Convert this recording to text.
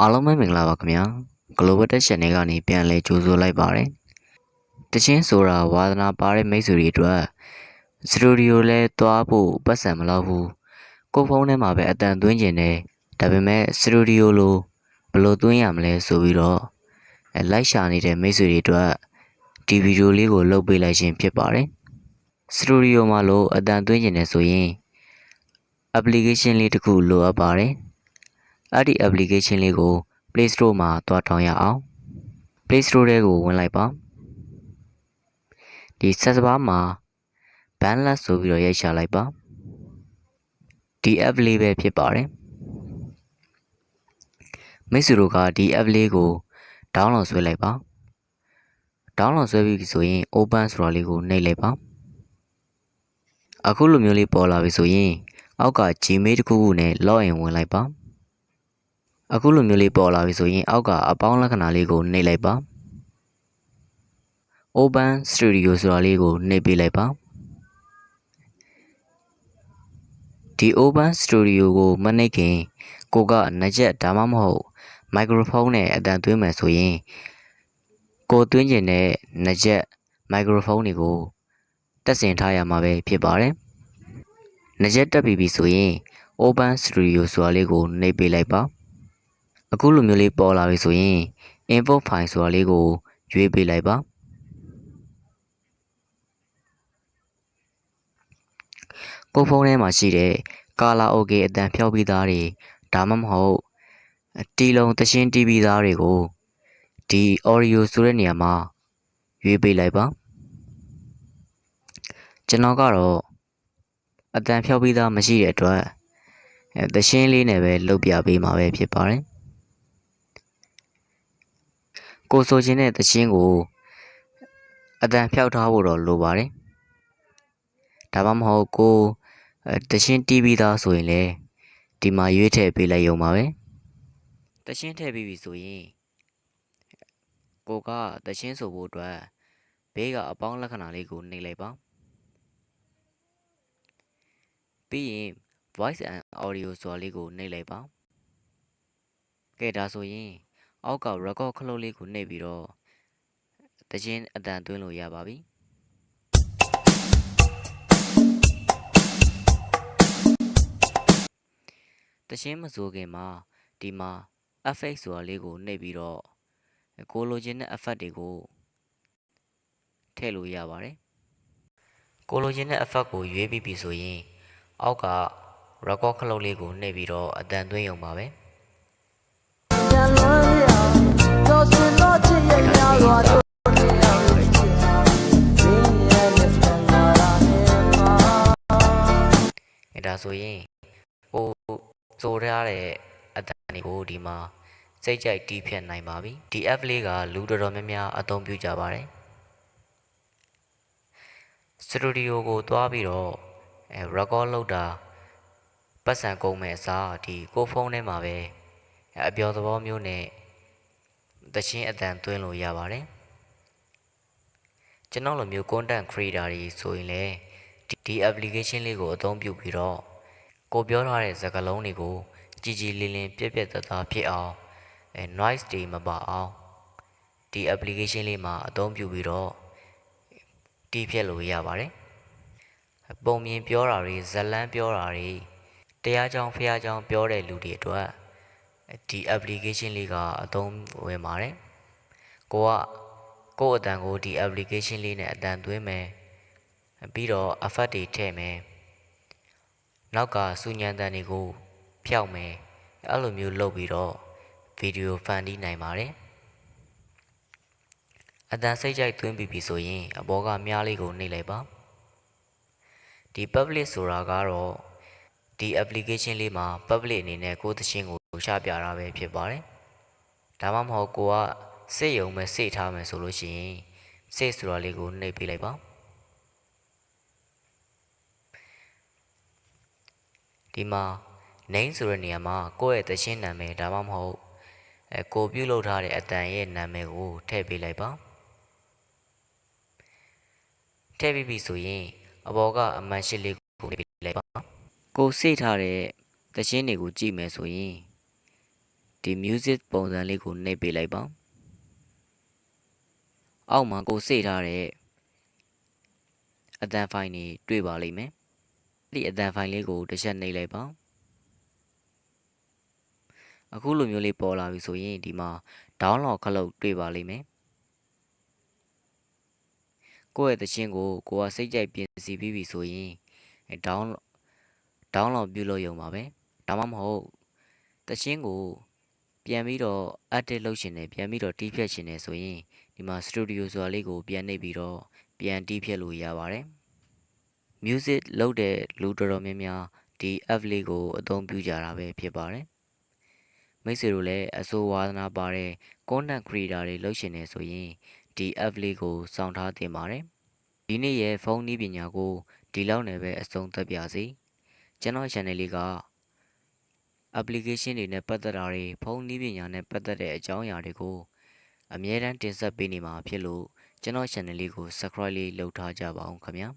အားလုံးပဲမင်္ဂလာပါခင်ဗျာ Global Tech Channel ကနေပြန်လဲကြိုဆိုလိုက်ပါတယ်တချင်းဆိုတာဝါသနာပါတဲ့မိတ်ဆွေတွေအတွက်စတူဒီယိုလဲသွားဖို့ပတ်စံမလောက်ဘူးကိုယ့်ဖုန်းထဲမှာပဲအတန်သွင်းကျင်တယ်ဒါပေမဲ့စတူဒီယိုလိုဘယ်လိုသွင်းရမလဲဆိုပြီးတော့အဲလိုက်ရှာနေတဲ့မိတ်ဆွေတွေအတွက်ဒီဗီဒီယိုလေးကိုလုပ်ပေးလိုက်ခြင်းဖြစ်ပါတယ်စတူဒီယိုမှာလို့အတန်သွင်းကျင်တယ်ဆိုရင် application လေးတစ်ခုလိုအပ်ပါတယ် အဲ့ဒီ application လေးကို Play Store မှာတွားထောင်ရအောင် Play Store ထဲကိုဝင်လိုက်ပါဒီ search bar မှာ Bandless ဆိုပြီးတော့ရိုက်ရှာလိုက်ပါဒီ app လေးပဲဖြစ်ပါတယ်မိတ်ဆွေတို့ကဒီ app လေးကို download ဆွဲလိုက်ပါ download ဆွဲပြီးပြီဆိုရင် open ဆိုတာလေးကိုနှိပ်လိုက်ပါအခုလိုမျိုးလေးပေါ်လာပြီဆိုရင်အောက်က Gmail တစ်ခုခုနဲ့ login ဝင်လိုက်ပါ အခုလိုမျိုးလေးပေါ်လာပြီဆိုရင်အောက်ကအပေါင်းလက္ခဏာလေးကိုနှိပ်လိုက်ပါ Open Studio ဆိုတာလေးကိုနှိပ်ပေးလိုက်ပါဒီ Open Studio ကိုမနှိပ်ခင်ကိုကနှကြက်ဒါမှမဟုတ် microphone နဲ့အတန်သွင်းမယ်ဆိုရင်ကိုသွင်းကျင်တဲ့နှကြက် microphone တွေကိုတက်ဆင်ထားရမှာပဲဖြစ်ပါတယ်နှကြက်တက်ပြီပြီဆိုရင် Open Studio ဆိုတာလေးကိုနှိပ်ပေးလိုက်ပါ အခုလိုမျိုးလေးပေါ်လာပြီဆိုရင် import file ဆိုတာလေးကိုရွေးပေးလိုက်ပါကိုဖုန်းထဲမှာရှိတဲ့ color okay အတန်ဖြောက်ပြီးသားတွေဒါမှမဟုတ်တီလုံးသရှင်းတီးပြီးသားတွေကိုဒီ audio ဆိုတဲ့နေရာမှာရွေးပေးလိုက်ပါကျွန်တော်ကတော့အတန်ဖြောက်ပြီးသားမရှိတဲ့အတွက်အဲသရှင်းလေးနဲ့ပဲလုပ်ပြပေးမှာပဲဖြစ်ပါတယ် ကိုဆိုခြင်းတဲ့သချင်းကိုအတန်ဖျောက်ထားဖို့တော့လိုပါတယ်ဒါမှမဟုတ်ကိုအဲသချင်းတီးပြီးသားဆိုရင်လည်းဒီမှာရွေးထည့်ပေးလိုက်ရုံပါပဲသချင်းထည့်ပြီးပြီဆိုရင်ကိုကသချင်းဆိုဖို့အတွက်ဘေးကအပေါင်းလက္ခဏာလေးကိုနှိပ်လိုက်ပါပြီးရင် voice and audio ဆိုတာလေးကိုနှိပ်လိုက်ပါကဲဒါဆိုရင် အောက်က record ခလုတ်လေးကိုနှိပ်ပြီးတော့တခြင်းအတန်သွင်းလို့ရပါပြီတခြင်းမစိုးခင်မှာဒီမှာ effect ဆိုတာလေးကိုနှိပ်ပြီးတော့ကိုလိုချင်တဲ့ effect တွေကိုထည့်လို့ရပါတယ်ကိုလိုချင်တဲ့ effect ကိုရွေးပြီးပြီဆိုရင်အောက်က record ခလုတ်လေးကိုနှိပ်ပြီးတော့အတန်သွင်းရုံပါပဲပြ ဒါဆိုရင်ဟိုစိုးရတဲ့အတန်တွေကိုဒီမှာစိတ်ကြိုက်တီးဖြတ်နိုင်ပါပြီဒီ app လေးကလူတော်တော်များများအသုံးပြုကြပါတယ်စတူဒီယိုကိုသွားပြီးတော့အဲ record လုပ်တာပတ်စံကုန်မဲ့အစားဒီကိုဖုန်းထဲမှာပဲအပျော်သဘောမျိုးနဲ့ တချင်းအတန်သွင်းလို့ရပါတယ်ကျွန်တော်လိုမျိုး content creator တွေဆိုရင်လည်းဒီ application လေးကိုအသုံးပြုပြီးတော့ကိုပြောထားတဲ့စကားလုံးတွေကိုကြည်ကြည်လင်းလင်းပြက်ပြက်သားသားဖြစ်အောင်အဲ noise တွေမပါအောင်ဒီ application လေးမှာအသုံးပြုပြီးတော့တီးဖြတ်လို့ရပါတယ်ပုံမြင်ပြောတာတွေဇလန်းပြောတာတွေတရားကြောင်ဖះကြောင်ပြောတဲ့လူတွေအတွက် ဒီ application လေးကအသုံးဝင်ပါတယ်ကိုကကိုယ့်အတန်ကိုဒီ application လေးနဲ့အတန်သွင်းမယ်ပြီးတော့ effect တွေထည့်မယ်နောက်ကစူညံတန်တွေကိုဖျောက်မယ်အဲ့လိုမျိုးလုပ်ပြီးတော့ဗီဒီယိုဖန်တီးနိုင်ပါတယ်အတန်စိတ်ကြိုက်သွင်းပြီးပြီဆိုရင်အပေါ်ကမြားလေးကိုနှိပ်လိုက်ပါဒီ public ဆိုတာကတော့ဒီ application လေးမှာ public အနေနဲ့ကိုယ်သချင်းကို ရှာပြတာပဲဖြစ်ပါတယ်ဒါမှမဟုတ်ကိုကစိတ်ယုံမဲ့စိတ်ထားမယ်ဆိုလို့ရှိရင်စိတ်ဆိုတာလေးကိုနှိပ်ပေးလိုက်ပါဒီမှာ name ဆိုတဲ့နေရာမှာကိုယ့်ရဲ့သချင်းနာမည်ဒါမှမဟုတ်အဲကိုပြုတ်လုပ်ထားတဲ့အတန်ရဲ့နာမည်ကိုထည့်ပေးလိုက်ပါထည့်ပြီးပြီဆိုရင်အပေါ်ကအမှန်ရှိလေးကိုပေးလိုက်ပါကိုစိတ်ထားတဲ့သချင်းတွေကိုကြည့်မယ်ဆိုရင် ဒီ music ပုံစံလေးကိုနှိပ်ပေးလိုက်ပါအောက်မှာကိုစေ့ထားတဲ့အတန်ဖိုင်တွေတွေ့ပါလိမ့်မယ်ဒီအတန်ဖိုင်လေးကိုတစ်ချက်နှိပ်လိုက်ပါအခုလိုမျိုးလေးပေါ်လာပြီဆိုရင်ဒီမှာ download ခလုတ်တွေ့ပါလိမ့်မယ်ကိုယ့်ရဲ့သချင်းကိုကိုကစိတ်ကြိုက်ပြင်ဆင်ပြီးပြီဆိုရင်အဲ down download ပြုလုပ်ရုံပါပဲဒါမှမဟုတ်သချင်းကို ပြန်ပြီးတော့ edit လုပ်ရှင်တယ်ပြန်ပြီးတော့တီးဖြတ်ရှင်တယ်ဆိုရင်ဒီမှာ studio ဆိုတာလေးကိုပြန်နှိပ်ပြီးတော့ပြန်တီးဖြတ်လို့ရပါတယ် music လုပ်တဲ့လူတော်တော်များများဒီ app လေးကိုအသုံးပြုကြတာပဲဖြစ်ပါတယ်မိတ်ဆွေတို့လည်းအဆိုဝါသနာပါတဲ့ content creator တွေလုပ်ရှင်နေဆိုရင်ဒီ app လေးကိုစောင့်ထားသင့်ပါတယ်ဒီနေ့ရဲ့ဖုန်းနည်းပညာကိုဒီလောက်နဲ့ပဲအဆုံးသတ်ပြစီကျွန်တော် channel လေးက application တွေနဲ့ပတ်သက်တာတွေဖုန်းနည်းပညာနဲ့ပတ်သက်တဲ့အကြောင်းအရာတွေကိုအမြဲတမ်းတင်ဆက်ပေးနေမှာဖြစ်လို့ကျွန်တော် channel လေးကို subscribe လေးလုပ်ထားကြပါအောင်ခင်ဗျာ